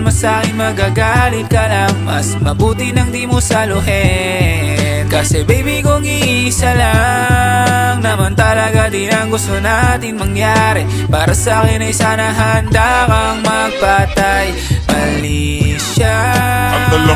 sa'kin magagalit ka lang. Mas mabuti nang di mo saluhin. Kasi baby kung iisa lang Naman talaga din ang gusto natin mangyari. Para sa'kin ay sana handa kang magpatay. Mali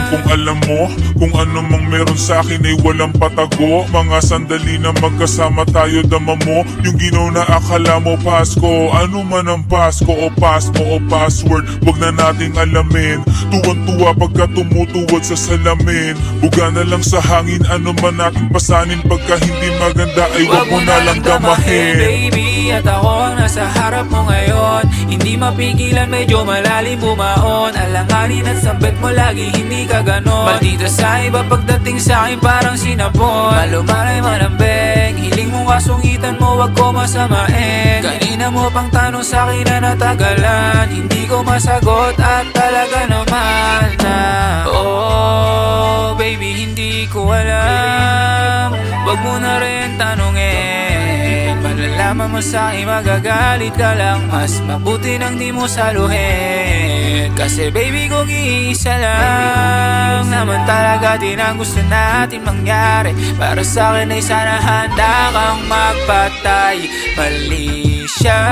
Ang alam mo Kung ano mang meron sa akin ay walang patago. Mga sandali na magkasama tayo dama mo Yung ginaw na akala mo Pasko. Ano man ang Pasko o Pasko o password Wag na nating alamin. Tuwan-tuwa pagka tumutuwad sa salamin. Buga na lang sa hangin Ano man natin pasanin Pagka hindi maganda ay wag mo na lang damahin baby. At ako nasa harap mo ngayon. Hindi mapigilan medyo malalim bumaon. Alanganin at sambet mo lagi hindi ka ganon. Maldita sa iba pagdating sa akin parang sinapon Malumanay malambeng Hiling mong kasungitan mo wag ko masamain. Kanina mo pang tanong sa akin na natagalan. Hindi ko masagot at talaga naman na Oh baby hindi ko alam. Wag mo na rin tanungin. Malalaman mo sa akin magagalit ka lang. Mas mabuti nang di mo saluhin Kasi baby kung iisa lang Naman talaga din ang gusto natin mangyari. Para sa akin ay sana handa kang magpatay. Mali siya